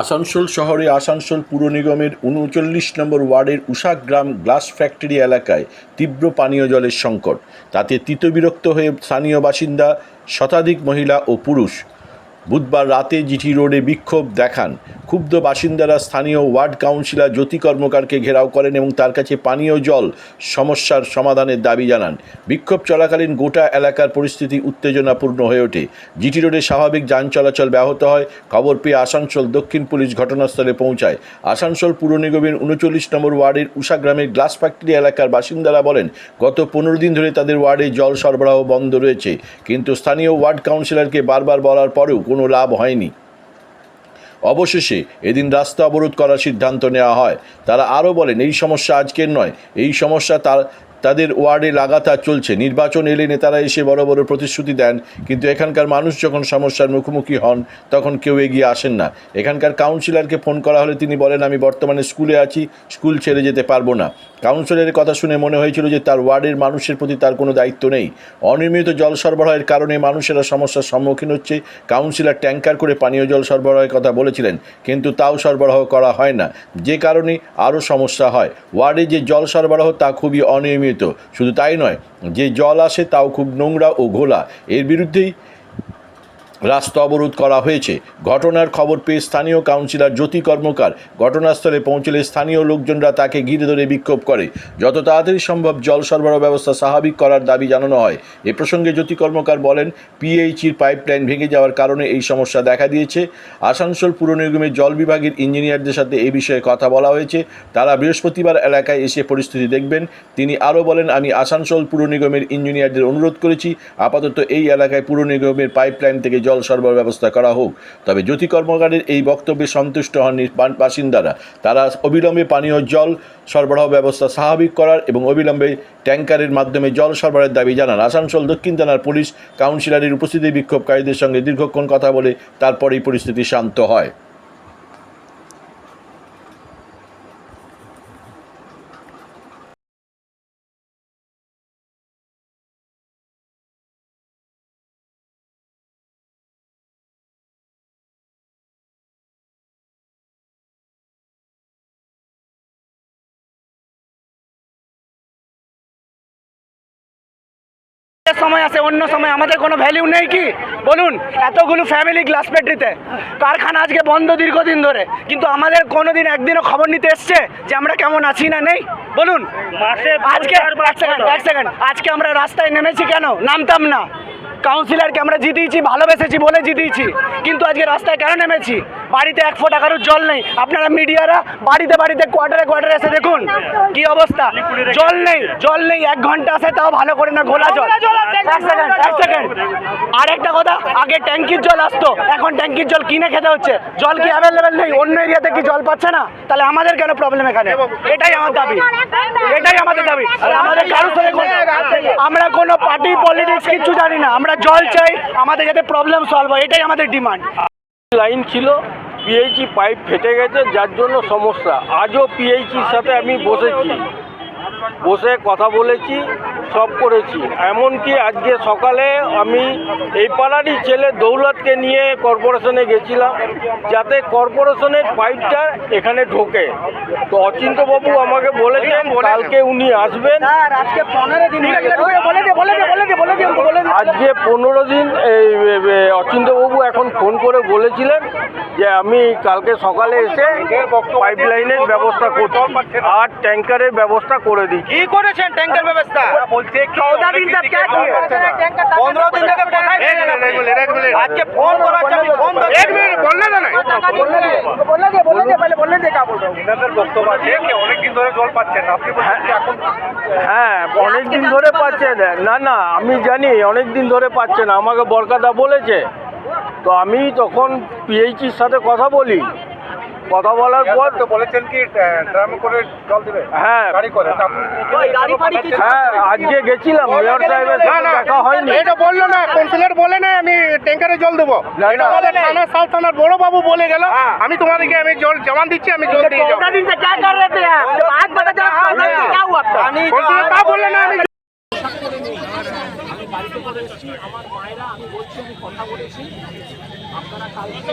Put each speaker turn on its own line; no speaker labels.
আসানসোল শহরে আসানসোল পুর নিগমের উনচল্লিশ নম্বর ওয়ার্ডের উষাগ্রাম গ্লাস ফ্যাক্টরি এলাকায় তীব্র পানীয় জলের সংকট। তাতে তিতবিরক্ত হয়ে স্থানীয় বাসিন্দা, শতাধিক মহিলা ও পুরুষ। বুধবার রাতে জিটি রোডে বিক্ষোভ দেখান ক্ষুব্ধ বাসিন্দারা স্থানীয় ওয়ার্ড কাউন্সিলর জ্যোতি কর্মকারকে ঘেরাও করেন এবং তার কাছে পানীয় জল সমস্যার সমাধানের দাবি জানান। বিক্ষোভ চলাকালীন গোটা এলাকার পরিস্থিতি উত্তেজনাপূর্ণ হয়ে ওঠে। জিটি রোডে স্বাভাবিক যান চলাচল ব্যাহত হয়। খবর পেয়ে আসানসোল দক্ষিণ পুলিশ ঘটনাস্থলে পৌঁছায়। আসানসোল পুর নিগমের উনচল্লিশ নম্বর ওয়ার্ডের উষাগ্রামের গ্লাস ফ্যাক্টরি এলাকার বাসিন্দারা বলেন, গত পনেরো দিন ধরে তাদের ওয়ার্ডে জল সরবরাহ বন্ধ রয়েছে। কিন্তু স্থানীয় ওয়ার্ড কাউন্সিলরকে বারবার বলার পরেও কোনো লাভ হয়নি। অবশেষে এদিন রাস্তা অবরোধ করার সিদ্ধান্ত নেওয়া হয়। তারা আরও বলেন, এই সমস্যা আজকের নয়। এই সমস্যা তার, তাদের ওয়ার্ডে লাগাতার চলছে। নির্বাচন এলে নেতারা এসে বড় বড় প্রতিশ্রুতি দেন। কিন্তু এখানকার মানুষ যখন সমস্যার মুখোমুখি হন, তখন কেউ এগিয়ে আসেন না। এখানকার কাউন্সিলরকে ফোন করা হলে তিনি বলেন, আমি বর্তমানে স্কুলে আছি, স্কুল ছেড়ে যেতে পারব না। কাউন্সিলরের কথা শুনে মনে হয়েছিল যে তার ওয়ার্ডের মানুষের প্রতি তার কোনো দায়িত্ব নেই। অনিয়মিত জল সরবরাহের কারণে মানুষেরা সমস্যার সম্মুখীন হচ্ছে। কাউন্সিলর ট্যাঙ্কার করে পানীয় জল সরবরাহের কথা বলেছিলেন, কিন্তু তাও সরবরাহ করা হয় না। যে কারণে আরও সমস্যা হয়। ওয়ার্ডে যে জল সরবরাহ তা খুবই অনিয়মিত। শুধু তাই নয়, যে জল আসে তাও খুব নোংরা ও ঘোলা। এর বিরুদ্ধেই রাস্তা অবরোধ করা হয়েছে। ঘটনার খবর পেয়ে স্থানীয় কাউন্সিলর জ্যোতি কর্মকার ঘটনাস্থলে পৌঁছলে স্থানীয় লোকজনরা তাকে ঘিরে ধরে বিক্ষোভ করে। যত তাড়াতাড়ি সম্ভব জল সরবরাহ ব্যবস্থা স্বাভাবিক করার দাবি জানানো হয়। এ প্রসঙ্গে জ্যোতি কর্মকার বলেন পিএইচির পাইপলাইন ভেঙে যাওয়ার কারণে এই সমস্যা দেখা দিয়েছে। আসানসোল পুর নিগমের জল বিভাগের ইঞ্জিনিয়ারদের সাথে এ বিষয়ে কথা বলা হয়েছে। তারা বৃহস্পতিবার এলাকায় এসে পরিস্থিতি দেখবেন। তিনি আরও বলেন, আমি আসানসোল পুর নিগমের ইঞ্জিনিয়ারদের অনুরোধ করেছি। আপাতত এই এলাকায় পুর নিগমের পাইপলাইন থেকে জল সরবরাহ ব্যবস্থা করা হোক। তবে জ্যোতি কর্মকারের এই বক্তব্যে সন্তুষ্ট হননি বাসিন্দারা। তারা অবিলম্বে পানীয় জল সরবরাহ ব্যবস্থা স্বাভাবিক করার এবং অবিলম্বে ট্যাঙ্কারের মাধ্যমে জল সরবরাহের দাবি জানান। আসানসোল, দক্ষিণ থানার পুলিশ কাউন্সিলরের উপস্থিতি বিক্ষোভকারীদের সঙ্গে দীর্ঘক্ষণ কথা বলে তারপরেই পরিস্থিতি শান্ত হয়।
সময় আছে অন্য সময়। আমাদের কোনো ভ্যালিউ নেই কি? বলুন এতগুলো ফ্যামিলি গ্লাস ফ্যাক্টরিতে কারখানা আজকে বন্ধ দীর্ঘদিন ধরে। কিন্তু আমাদের কোনোদিন একদিনও খবর নিতে এসছে যে আমরা কেমন আছি না নেই? বলুন। আজকে এক সেকেন্ড এক সেকেন্ড আজকে আমরা রাস্তায় নেমেছি কেন? নামতাম না। কাউন্সিলরকে আমরা জিতিয়েছি ভালোবেসেছি বলে জিতিয়েছি। কিন্তু আজকে রাস্তায় কেন নেমেছি? বাড়িতে এক ফোঁটা কারোর জল নেই। আপনারা মিডিয়ারা বাড়িতে বাড়িতে কোয়ার্টারে কোয়ার্টারে এসে দেখুন কি অবস্থা। জল নেই জল নেই এক ঘণ্টা আসে তাও ভালো করে না ঘোলা জল। এক সেকেন্ড এক সেকেন্ড আর একটা কথা আগে ট্যাঙ্কির জল আসতো এখন ট্যাঙ্কির জল কিনে খেতে হচ্ছে। জল কি অ্যাভেলেবেল নেই? অন্য এরিয়াতে কি জল পাচ্ছে না? তাহলে আমাদের কেন প্রবলেম এখানে? এটাই আমার দাবি। এটাই আমাদের দাবি। আর আমাদের কারোর সাথে আমরা কোনো পার্টি পলিটিক্স কিছু জানি না। আমরা জল চাই আমাদের যাতে প্রবলেম সলভ হয় এটাই আমাদের ডিমান্ড
লাইন ছিল পিএইচি পাইপ ফেটে গেছে যার জন্য সমস্যা। আজও পিএইচির সাথে আমি বসেছি। বসে কথা বলেছি সব করেছি। এমনকি আজকে সকালে আমি এই পাড়ারই ছেলে দৌলতকে নিয়ে কর্পোরেশনে গেছিলাম যাতে কর্পোরেশনের পাইপটা এখানে ঢোকে। তো অচিন্তবাবু আমাকে বলেছেন কালকে উনি আসবেন।
আজকে পনেরো দিন
এই অচিন্তবাবু এখন ফোন করে বলেছিলেন যে আমি কালকে সকালে এসে পাইপ লাইনের ব্যবস্থা করতাম আর ট্যাঙ্কারের ব্যবস্থা করে দিচ্ছি
কি করেছেন ট্যাঙ্কের ব্যবস্থা? বলছে
দিন
পনেরো দিন থেকে কোথায় আজকে ফোন করা আমি ফোন এক মিনিট বললে না
বলে দে বলে দে পহলে বলে দে কা বল রहा हूं
আপনাদের বক্তব্য আছে। অনেকদিন ধরে জল পাচ্ছেন আপনি বলছেন এখন
হ্যাঁ অনেক দিন ধরে পাচ্ছেন। না না আমি জানি অনেক দিন ধরে পাচ্ছেন। আমাকে বরকাদা বলেছে। তো আমি তখন পিএইচির সাথে কথা বলি। কথা বলার পর
তো বলেছেন কি ড্রাম করে জল
হ্যাঁ।
গাড়ি করে।
হ্যাঁ আজকে গেছিলাম মেয়র সাহেবের সাথে দেখা হয়নি।
এটা বলল না কাউন্সিলর বলে না আমি ট্যাঙ্কারে জল দেবো। থানা সাউথ থানার বড় বাবু বলে গেল। হ্যাঁ। আমি তোমাদেরকে আমি জল জমা দিচ্ছি আমি জল দিয়ে যাব। হ্যাঁ। তা বললে না আমি
আমার মায়েরা আমি বলছি আমি কথা বলেছি। আপনারা কালকে